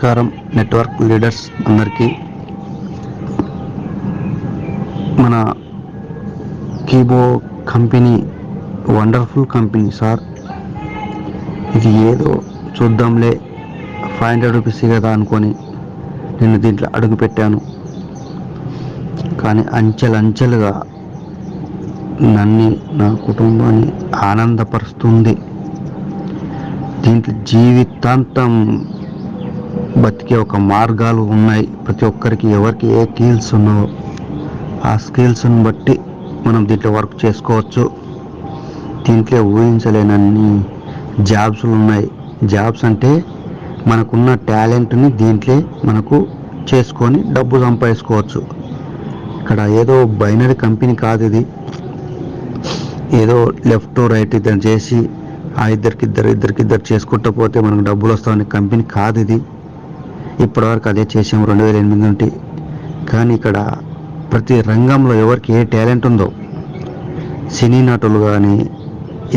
నమస్కారం network leaders అందరికీ మన Kibo company wonderful company sir ఇది ఏదో చూద్దాంలే. ఫైవ్ హండ్రెడ్ రూపీస్ కదా అనుకొని నేను దీంట్లో అడుగు పెట్టాను. కానీ అంచెలంచెలుగా నన్ను నా కుటుంబాన్ని ఆనందపరుస్తుంది. దీంట్లో జీవితాంతం బతికే ఒక మార్గాలు ఉన్నాయి. ప్రతి ఒక్కరికి ఎవరికి ఏ స్కిల్స్ ఉన్నావో ఆ స్కిల్స్ని బట్టి మనం దీంట్లో వర్క్ చేసుకోవచ్చు. దీంట్లో ఊహించలేనన్ని జాబ్స్లు ఉన్నాయి. జాబ్స్ అంటే మనకున్న టాలెంట్ని దీంట్లో మనకు చేసుకొని డబ్బు సంపాదించుకోవచ్చు. ఇక్కడ ఏదో బైనరీ కంపెనీ కాదు ఇది. ఏదో లెఫ్ట్ రైట్ ఇద్దరు చేసి ఆ ఇద్దరికి ఇద్దరు ఇద్దరికి ఇద్దరు చేసుకుంటూ పోతే మనకు డబ్బులు వస్తామనే కంపెనీ కాదు ఇది. ఇప్పటివరకు అదే చేసాము రెండు వేల ఎనిమిది నుండి. కానీ ఇక్కడ ప్రతి రంగంలో ఎవరికి ఏ టాలెంట్ ఉందో సినీ నటులు కానీ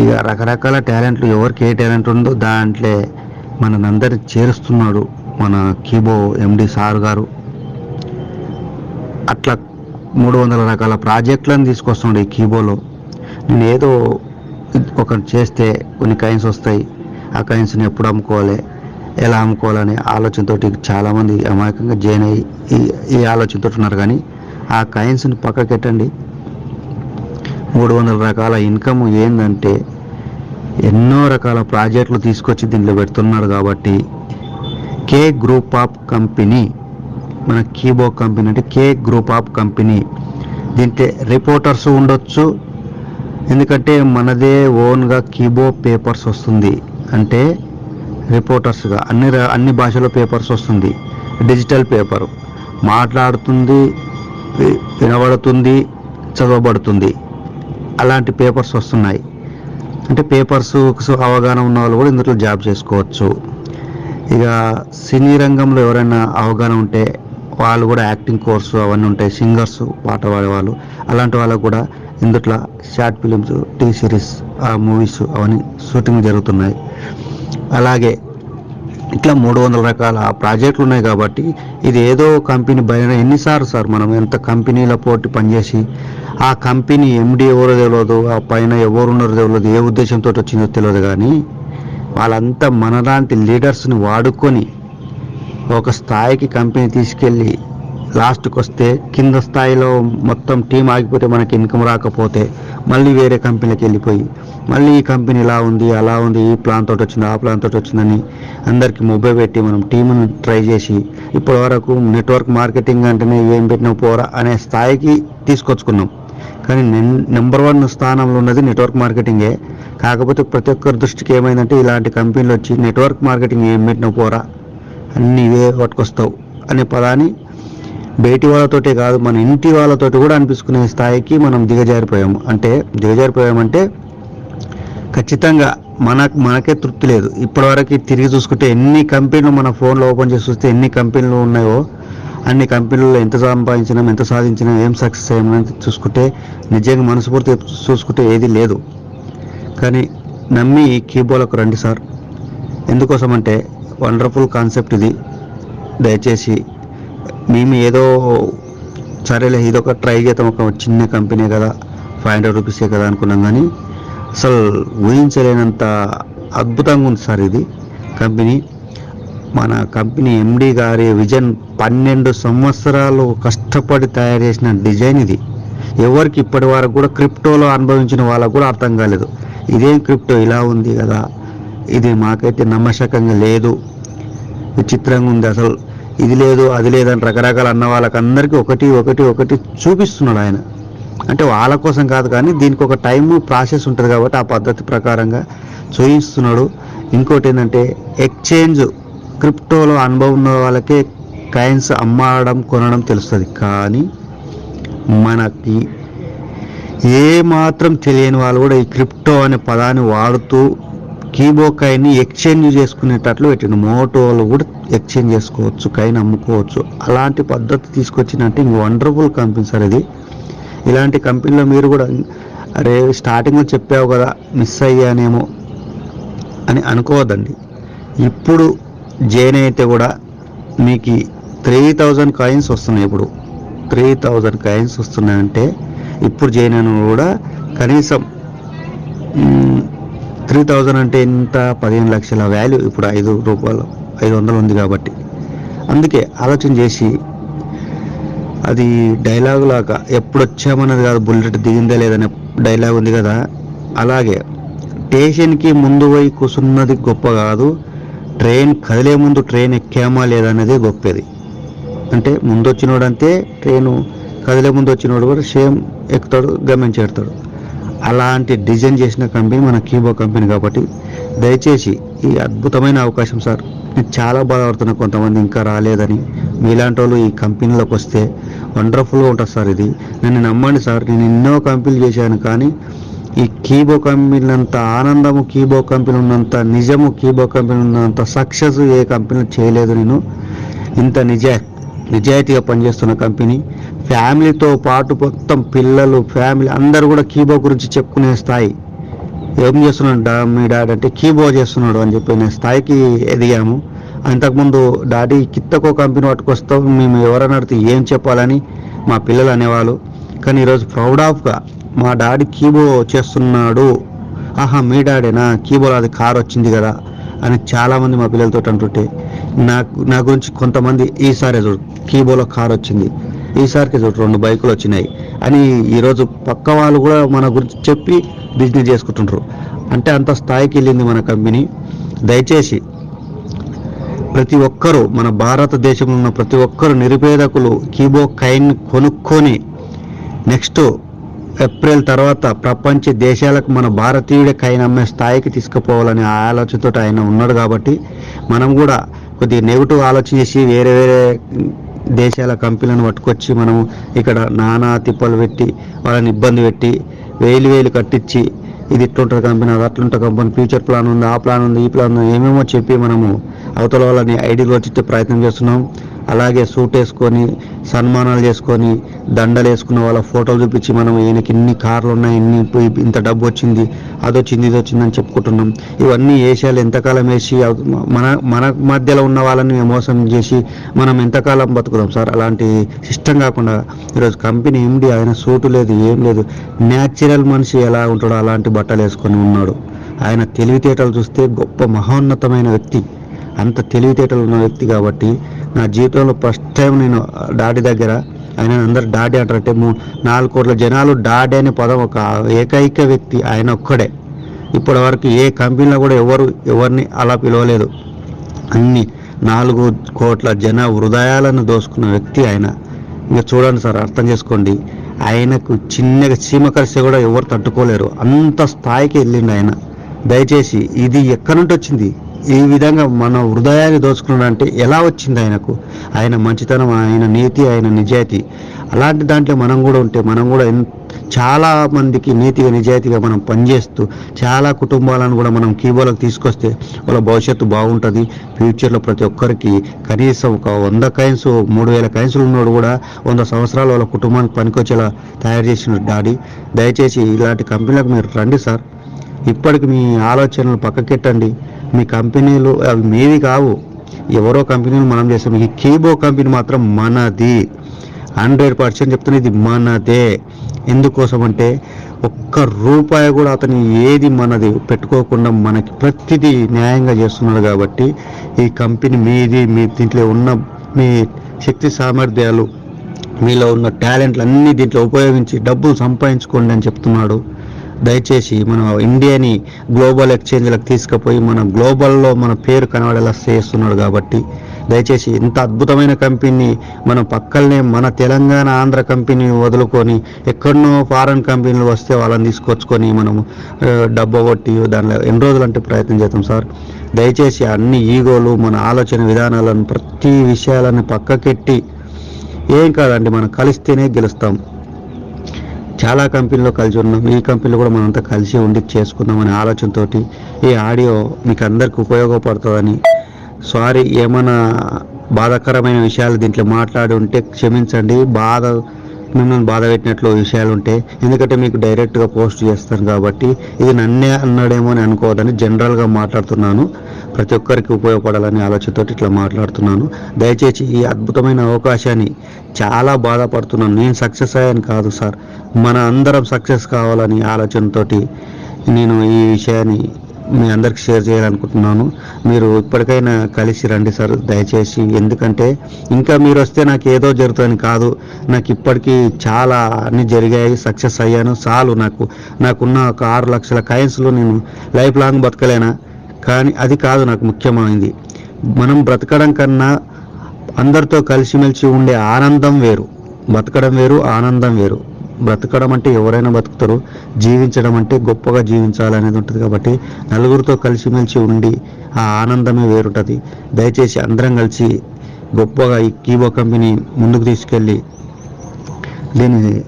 ఇక రకరకాల టాలెంట్లు ఎవరికి ఏ టాలెంట్ ఉందో దాంట్లో మనందరి చేరుస్తున్నాడు మన కీబో ఎండి సార్ గారు. అట్లా మూడు వందల రకాల ప్రాజెక్టులను తీసుకొస్తున్నాడు ఈ కీబోలో. నేను ఏదో ఒకటి చేస్తే కొన్ని కాయిన్స్ వస్తాయి ఆ కాయిన్స్ని ఎప్పుడు అమ్ముకోవాలి ఎలా అమ్ముకోవాలనే ఆలోచనతో చాలామంది అమాయకంగా జాయిన్ అయ్యి ఈ ఈ ఆలోచనతో ఉన్నారు. కానీ ఆ కాయిన్స్ని పక్కకెట్టండి. మూడు వందల రకాల ఇన్కమ్ ఏంటంటే ఎన్నో రకాల ప్రాజెక్టులు తీసుకొచ్చి దీంట్లో పెడుతున్నారు కాబట్టి కే గ్రూప్ ఆఫ్ కంపెనీ మన కీబో కంపెనీ అంటే కే గ్రూప్ ఆఫ్ కంపెనీ. దీంట్లో రిపోర్టర్స్ ఉండొచ్చు. ఎందుకంటే మనదే ఓన్గా కీబో పేపర్స్ వస్తుంది. అంటే రిపోర్టర్స్గా అన్ని అన్ని భాషలో పేపర్స్ వస్తుంది. డిజిటల్ పేపర్ మాట్లాడుతుంది వినబడుతుంది చదవబడుతుంది. అలాంటి పేపర్స్ వస్తున్నాయి. అంటే పేపర్స్ అవగాహన ఉన్న వాళ్ళు కూడా ఇందులో జాబ్ చేసుకోవచ్చు. ఇక సినీ రంగంలో ఎవరైనా అవగాహన ఉంటే వాళ్ళు కూడా యాక్టింగ్ కోర్సు అవన్నీ ఉంటాయి. సింగర్స్ పాట పాడేవాళ్ళు. అలాంటి వాళ్ళకు కూడా ఇందుట్లో షార్ట్ ఫిలిమ్స్ టీ సిరీస్ ఆ మూవీస్ అవన్నీ షూటింగ్ జరుగుతున్నాయి. అలాగే ఇట్లా మూడు వందల రకాల ప్రాజెక్టులు ఉన్నాయి కాబట్టి ఇది ఏదో కంపెనీ బయట ఎన్నిసార్లు సార్ మనం ఎంత కంపెనీల పోటీ పనిచేసి ఆ కంపెనీ ఎండి ఎవరో తెలియదు ఆ పైన ఎవరున్నారో తెలియదు ఏ ఉద్దేశంతో వచ్చిందో తెలియదు కానీ వాళ్ళంతా మనలాంటి లీడర్స్ని వాడుకొని ఒక స్థాయికి కంపెనీ తీసుకెళ్ళి లాస్ట్కి వస్తే కింద స్థాయిలో మొత్తం టీం ఆగిపోతే మనకి ఇన్కమ్ రాకపోతే మళ్ళీ వేరే కంపెనీకి వెళ్ళిపోయి మళ్ళీ ఈ కంపెనీ ఇలా ఉంది అలా ఉంది ఈ ప్లాన్ తోటి వచ్చింది ఆ ప్లాన్ తోటి వచ్చిందని అందరికీ మొబైల్ పెట్టి మనం టీంను ట్రై చేసి ఇప్పటి వరకు నెట్వర్క్ మార్కెటింగ్ అంటేనే ఏం పెట్టినా పోరా అనే స్థాయికి తీసుకొచ్చుకున్నాం. కానీ నెంబర్ వన్ స్థానంలో ఉన్నది నెట్వర్క్ మార్కెటింగే. కాకపోతే ప్రతి ఒక్కరి దృష్టికి ఏమైందంటే ఇలాంటి కంపెనీలు వచ్చి నెట్వర్క్ మార్కెటింగ్ ఏం పెట్టినా పోరా అన్నీ ఇవే పట్టుకొస్తావు అనే పదాన్ని బయటి వాళ్ళతోటే కాదు మన ఇంటి వాళ్ళతోటి కూడా అనిపించుకునే స్థాయికి మనం దిగజారిపోయాము. అంటే దిగజారిపోయామంటే ఖచ్చితంగా మనకు మనకే తృప్తి లేదు. ఇప్పటివరకు తిరిగి చూసుకుంటే ఎన్ని కంపెనీలు మన ఫోన్లో ఓపెన్ చేసి చూస్తే ఎన్ని కంపెనీలు ఉన్నాయో అన్ని కంపెనీల్లో ఎంత సంపాదించినాం ఎంత సాధించినాం ఏం సక్సెస్ అయ్యామని చూసుకుంటే నిజంగా మనస్ఫూర్తి చూసుకుంటే ఏది లేదు. కానీ నమ్మి ఈ కీబోర్డ్లకు రండి సార్. ఎందుకోసం అంటే వండర్ఫుల్ కాన్సెప్ట్ ఇది. దయచేసి మేము ఏదో సరేలే ఇదొక ట్రై చేద్దాం ఒక చిన్న కంపెనీ కదా ఫైవ్ హండ్రెడ్ రూపీసే కదా అనుకున్నాం కానీ అసలు ఊహించలేనంత అద్భుతంగా ఉంది సార్ ఇది కంపెనీ మన కంపెనీ ఎండి గారి విజన్ పన్నెండు సంవత్సరాలు కష్టపడి తయారు చేసిన డిజైన్ ఇది. ఎవరికి ఇప్పటి వరకు కూడా క్రిప్టోలో అనుభవించిన వాళ్ళకు కూడా అర్థం కాలేదు. ఇదేం క్రిప్టో ఇలా ఉంది కదా. ఇది మాకైతే నమ్మశకంగా లేదు. విచిత్రంగా ఉంది అసలు. ఇది లేదు అది లేదని రకరకాల అన్న వాళ్ళకందరికీ ఒకటి ఒకటి ఒకటి చూపిస్తున్నాడు ఆయన. అంటే వాళ్ళ కోసం కాదు కానీ దీనికి ఒక టైం ప్రాసెస్ ఉంటుంది కాబట్టి ఆ పద్ధతి ప్రకారంగా చూపిస్తున్నాడు ఇంకోటి ఏంటంటే ఎక్స్చేంజ్ క్రిప్టోలో అనుభవం ఉన్న వాళ్ళకే కాయిన్స్ అమ్మడం కొనడం తెలుస్తుంది. కానీ మనకి ఏ మాత్రం తెలియని వాళ్ళు కూడా ఈ క్రిప్టో అనే పదాన్ని వాడుతూ కీబో కాయిన్ని ఎక్స్చేంజ్ చేసుకునేటట్లు పెట్టిండు. మోటోలు కూడా ఎక్స్చేంజ్ చేసుకోవచ్చు కాయిన్ అమ్ముకోవచ్చు. అలాంటి పద్ధతి తీసుకొచ్చినట్టు ఇంక వండర్ఫుల్ కంపెనీ సార్ ఇది. ఇలాంటి కంపెనీలో మీరు కూడా అరే స్టార్టింగ్లో చెప్పావు కదా మిస్ అయ్యానేమో అని అనుకోవద్దండి. ఇప్పుడు జైన్ అయితే కూడా మీకు త్రీ థౌజండ్ కాయిన్స్ వస్తున్నాయి ఇప్పుడు. త్రీ థౌజండ్ కాయిన్స్ వస్తున్నాయంటే ఇప్పుడు జైన్ అని కూడా కనీసం త్రీ థౌజండ్ అంటే ఎంత పదిహేను లక్షల వాల్యూ ఇప్పుడు ఐదు రూపాయలు ఐదు వందలు ఉంది కాబట్టి. అందుకే ఆలోచన చేసి అది డైలాగ్ లాగా ఎప్పుడు వచ్చామన్నది కాదు బుల్లెట్ దిగిందా లేదనే డైలాగ్ ఉంది కదా. అలాగే స్టేషన్కి ముందు పోయి కూర్చున్నది గొప్ప కాదు ట్రైన్ కదిలే ముందు ట్రైన్ ఎక్కామా లేదనేది గొప్పది. అంటే ముందు వచ్చినోడు అంతే ట్రైను కదిలే ముందు వచ్చినోడు కూడా సేమ్ ఎక్కుతాడు గమ్యం అలాంటి డిజైన్ చేసిన కంపెనీ మన కీబో కంపెనీ కాబట్టి దయచేసి ఈ అద్భుతమైన అవకాశం సార్. నేను చాలా బాధపడుతున్నా కొంతమంది ఇంకా రాలేదని. మీలాంటి వాళ్ళు ఈ కంపెనీలోకి వస్తే వండర్ఫుల్గా ఉంటుంది సార్ ఇది. నన్ను నమ్మండి సార్ నేను ఎన్నో కంపెనీలు చేశాను కానీ ఈ కీబో కంపెనీలంత ఆనందము కీబో కంపెనీ ఉన్నంత నిజము కీబో కంపెనీ ఉన్నంత సక్సెస్ ఏ కంపెనీలో చేయలేదు నేను. ఇంత నిజా నిజాయితీగా పనిచేస్తున్న కంపెనీ. ఫ్యామిలీతో పాటు మొత్తం పిల్లలు ఫ్యామిలీ అందరూ కూడా కీబో గురించి చెప్పుకునే స్థాయి. ఏం చేస్తున్నాడు మీ డాడీ అంటే కీబో చేస్తున్నాడు అని చెప్పి నేను స్థాయికి ఎదిగాము. అంతకుముందు డాడీ కిత్తకో కంపెనీ పట్టుకొస్తాం మేము ఎవరైనా అడిగితే ఏం చెప్పాలని మా పిల్లలు అనేవాళ్ళు. కానీ ఈరోజు ప్రౌడ్ ఆఫ్గా మా డాడీ కీబో చేస్తున్నాడు. ఆహా మీ డాడీనా? కీబోలో అది కార్ వచ్చింది కదా అని చాలామంది మా పిల్లలతో అంటుంటే నాకు నా గురించి కొంతమంది ఈసారి చూడు కీబోలో కార్ వచ్చింది. ఈసారికి చూడు రెండు బైకులు వచ్చినాయి. అని ఈరోజు పక్క వాళ్ళు కూడా మన గురించి చెప్పి బిజినెస్ చేసుకుంటుంటారు అంటే అంత స్థాయికి వెళ్ళింది మన కంపెనీ దయచేసి ప్రతి ఒక్కరూ మన భారతదేశంలో ఉన్న ప్రతి ఒక్కరు నిరుపేదకులు కీబో కైన్ కొనుక్కొని నెక్స్ట్ ఏప్రిల్ తర్వాత ప్రపంచ దేశాలకు మన భారతీయుడే కైన్ అమ్మే స్థాయికి తీసుకుపోవాలనే ఆలోచనతో ఆయన ఉన్నాడు కాబట్టి మనం కూడా కొద్దిగా నెగిటివ్ ఆలోచన చేసి వేరే వేరే దేశాల కంపెనీలను పట్టుకొచ్చి మనం ఇక్కడ నానా తిప్పలు పెట్టి వాళ్ళని ఇబ్బంది పెట్టి వేలు వేలు కట్టించి ఇది ఇట్లుంటుంది కంపెనీ అది అట్లుంటుంది కంపెనీ ఫ్యూచర్ ప్లాన్ ఉంది ఆ ప్లాన్ ఉంది ఈ ప్లాన్ ఉంది ఏమేమో చెప్పి మనము అవతల వాళ్ళని ఐడియాలు వచ్చి ప్రయత్నం చేస్తున్నాం. అలాగే సూట్ వేసుకొని సన్మానాలు చేసుకొని దండలు వేసుకున్న వాళ్ళ ఫోటోలు చూపించి మనం ఈయనకి ఇన్ని కార్లు ఉన్నాయి ఇన్ని ఇంత డబ్బు వచ్చింది అది వచ్చింది ఇది వచ్చింది అని చెప్పుకుంటున్నాం. ఇవన్నీ ఏషియాలు ఎంతకాలం వేసి మన మన మధ్యలో ఉన్న వాళ్ళని మోసం చేసి మనం ఎంతకాలం బతుకుదాం సార్? అలాంటి సిస్టమ్ కాకుండా ఈరోజు కంపెనీ ఎండి ఆయన సూటు లేదు ఏం లేదు. న్యాచురల్ మనిషి ఎలా ఉంటాడో అలాంటి బట్టలు వేసుకొని ఉన్నాడు. ఆయన తెలివితేటలు చూస్తే గొప్ప మహోన్నతమైన వ్యక్తి. అంత తెలివితేటలు ఉన్న వ్యక్తి కాబట్టి నా జీవితంలో ఫస్ట్ టైం నేను డాడీ దగ్గర ఆయన అందరు డాడీ అంటారంటే నాలుగు కోట్ల జనాలు డాడీ అనే పదం ఒక ఏకైక వ్యక్తి ఆయన ఒక్కడే. ఇప్పటి వరకు ఏ కంపెనీలో కూడా ఎవరు ఎవరిని అలా పిలవలేదు. అన్ని నాలుగు కోట్ల జన హృదయాలను దోసుకున్న వ్యక్తి ఆయన. ఇంకా చూడండి సార్ అర్థం చేసుకోండి. ఆయనకు చిన్నగా చీమ కలిసి కూడా ఎవరు తట్టుకోలేరు. అంత స్థాయికి వెళ్ళిండు ఆయన. దయచేసి ఇది ఎక్కడి నుండి వచ్చింది? ఈ విధంగా మన హృదయాన్ని దోచుకున్నాడు అంటే ఎలా వచ్చింది ఆయనకు? ఆయన మంచితనం ఆయన నీతి ఆయన నిజాయితీ. అలాంటి దాంట్లో మనం కూడా ఉంటే మనం కూడా చాలా మందికి నీతిగా నిజాయితీగా మనం పనిచేస్తూ చాలా కుటుంబాలను కూడా మనం కీబోలకు తీసుకొస్తే వాళ్ళ భవిష్యత్తు బాగుంటుంది. ఫ్యూచర్లో ప్రతి ఒక్కరికి కనీసం ఒక వంద కైన్స్ మూడు వేల కైన్సులు ఉన్నోడు కూడా వంద సంవత్సరాలు వాళ్ళ కుటుంబానికి పనికొచ్చేలా తయారు చేసిన డాడీ. దయచేసి ఇలాంటి కంపెనీలకు మీరు రండి సార్. ఇప్పటికి మీ ఆలోచనలు పక్కకెట్టండి. మీ కంపెనీలు అవి మీవి కావు. ఎవరో కంపెనీలు మనం చేస్తాం. ఈ కీబో కంపెనీ మాత్రం మనది. హండ్రెడ్ పర్సెంట్ చెప్తున్నా ఇది మనదే. ఎందుకోసం అంటే ఒక్క రూపాయి కూడా అతను ఏది మనది పెట్టుకోకుండా మనకి ప్రతిదీ న్యాయంగా చేస్తున్నాడు కాబట్టి ఈ కంపెనీ మీది మీ దీంట్లో ఉన్న మీ శక్తి సామర్థ్యాలు మీలో ఉన్న టాలెంట్లు అన్నీ దీంట్లో ఉపయోగించి డబ్బులు సంపాదించుకోండి అని చెప్తున్నాడు. దయచేసి మన ఇండియాని గ్లోబల్ ఎక్స్చేంజ్లకు తీసుకుపోయి మన గ్లోబల్లో మన పేరు కనబడేలా చేస్తున్నాడు కాబట్టి దయచేసి ఇంత అద్భుతమైన కంపెనీ మన పక్కనే మన తెలంగాణ ఆంధ్ర కంపెనీ వదులుకొని ఎక్కడనో ఫారెన్ కంపెనీలు వస్తే వాళ్ళని తీసుకొచ్చుకొని మనము డబ్బు కొట్టి దానిలో ఎన్ని రోజులు అంటే ప్రయత్నం చేద్దాం సార్. దయచేసి అన్ని ఈగోలు మన ఆలోచన విధానాలను ప్రతి విషయాలను పక్కకెట్టి ఏం కాదండి మనం కలిస్తేనే గెలుస్తాం. చాలా కంపెనీలో కలిసి ఉన్నాం. ఈ కంపెనీలో కూడా మనంతా కలిసి ఉండి చేసుకుందాం అనే ఈ ఆడియో మీకు అందరికి ఉపయోగపడుతుందని. సారీ ఏమైనా బాధాకరమైన విషయాలు దీంట్లో మాట్లాడి ఉంటే క్షమించండి. బాధ మిమ్మల్ని బాధ పెట్టినట్లు విషయాలు ఉంటే ఎందుకంటే మీకు డైరెక్ట్గా పోస్ట్ చేస్తాను కాబట్టి ఇది నన్నే అన్నాడేమో అని అనుకోవద్దని జనరల్గా మాట్లాడుతున్నాను. ప్రతి ఒక్కరికి ఉపయోగపడాలని ఆలోచనతో ఇట్లా మాట్లాడుతున్నాను. దయచేసి ఈ అద్భుతమైన అవకాశాన్ని చాలా బాధపడుతున్నాను. నేను సక్సెస్ అయ్యాను కాదు సార్. మన అందరం సక్సెస్ కావాలని ఆలోచనతో నేను ఈ విషయాన్ని మీ అందరికి షేర్ చేయాలనుకుంటున్నాను. మీరు ఇప్పటికైనా కలిసి రండి సార్. దయచేసి ఎందుకంటే ఇంకా మీరు వస్తే నాకు ఏదో జరుగుతుందని కాదు. నాకు ఇప్పటికీ చాలా అన్ని జరిగాయి. సక్సెస్ అయ్యాను. చాలు నాకు. నాకున్న ఒక ఆరు లక్షల కాయిన్స్లో నేను లైఫ్ లాంగ్ బతకలేనా? కానీ అది కాదు నాకు ముఖ్యమైనది. మనం బ్రతకడం కన్నా అందరితో కలిసిమెలిసి ఉండే ఆనందం వేరు. బతకడం వేరు ఆనందం వేరు. బ్రతకడం అంటే ఎవరైనా బతుకుతారు. జీవించడం అంటే గొప్పగా జీవించాలనేది ఉంటుంది కాబట్టి నలుగురితో కలిసిమెలిసి ఉండి ఆ ఆనందమే వేరుంటుంది. దయచేసి అందరం కలిసి గొప్పగా ఈ కీబో కంపెనీ ముందుకు తీసుకెళ్ళి దీన్ని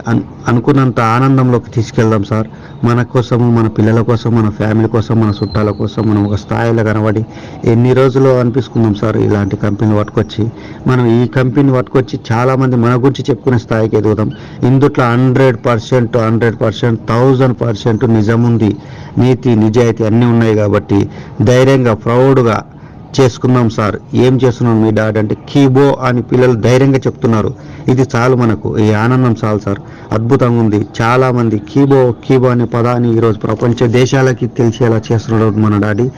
అనుకున్నంత ఆనందంలోకి తీసుకెళ్దాం సార్. మన కోసము మన పిల్లల కోసం మన ఫ్యామిలీ కోసం మన చుట్టాల కోసం మనం ఒక స్థాయిలో కనబడి ఎన్ని రోజులు అనిపిస్తున్నాం సార్ ఇలాంటి కంపెనీలు పట్టుకొచ్చి. మనం ఈ కంపెనీ పట్టుకొచ్చి చాలామంది మన గురించి చెప్పుకునే స్థాయికి ఎదుగుదాం. ఇందుట్లో hundred percent hundred percent thousand percent నిజం ఉంది నీతి నిజాయితీ అన్నీ ఉన్నాయి కాబట్టి ధైర్యంగా ప్రౌడ్గా చేసుకుందాం సార్. ఏం చేస్తున్నాం మీ డాడ్ అంటే కీబో అని పిల్లలు ధైర్యంగా చెప్తున్నారు. ఇది చాలు మనకు. ఈ ఆనందం చాలు సార్. అద్భుతంగా ఉంది. చాలా మంది కీబో కీబో అనే పదాన్ని ఈరోజు ప్రపంచ దేశాలకి తెలిసేలా చేస్తున్నాడు మన డాడీ.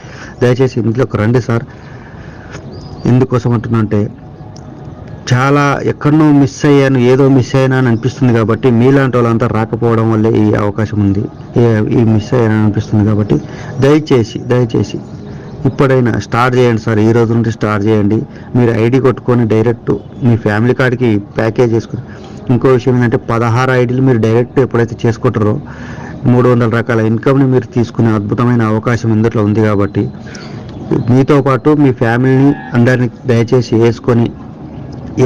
దయచేసి ఇంట్లోకి రండి సార్. ఎందుకోసం అంటున్నంటే చాలా ఎక్కడనో మిస్ అయ్యాను ఏదో మిస్ అయ్యాను అని అనిపిస్తుంది కాబట్టి మీలాంటి వాళ్ళంతా రాకపోవడం వల్లే ఈ అవకాశం ఉంది. ఈ- ఈ మిస్ అయ్యాను అనిపిస్తుంది కాబట్టి దయచేసి దయచేసి ఇప్పుడైనా స్టార్ట్ చేయండి సార్ ఈ రోజు నుండి స్టార్ట్ చేయండి. మీరు ఐడి కొట్టుకొని డైరెక్ట్ మీ ఫ్యామిలీ కార్డ్కి ప్యాకేజ్ చేసుకుని ఇంకో విషయం ఏంటంటే పదహారు ఐడీలు మీరు డైరెక్ట్ ఎప్పుడైతే చేసుకుంటారో మూడు వందల రకాల ఇన్కమ్ని మీరు తీసుకునే అద్భుతమైన అవకాశం ఇందులో ఉంది కాబట్టి మీతో పాటు మీ ఫ్యామిలీని అందరినీ దయచేసి వేసుకొని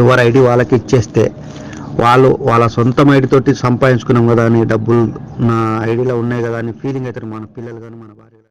ఎవరి ఐడి వాళ్ళకి ఇచ్చేస్తే వాళ్ళు వాళ్ళ సొంతం ఐడితోటి సంపాదించుకున్నాం కదా అని డబ్బులు నా ఐడిలో ఉన్నాయి కదా అని ఫీలింగ్ అయితే మన పిల్లలు కానీ మన భార్య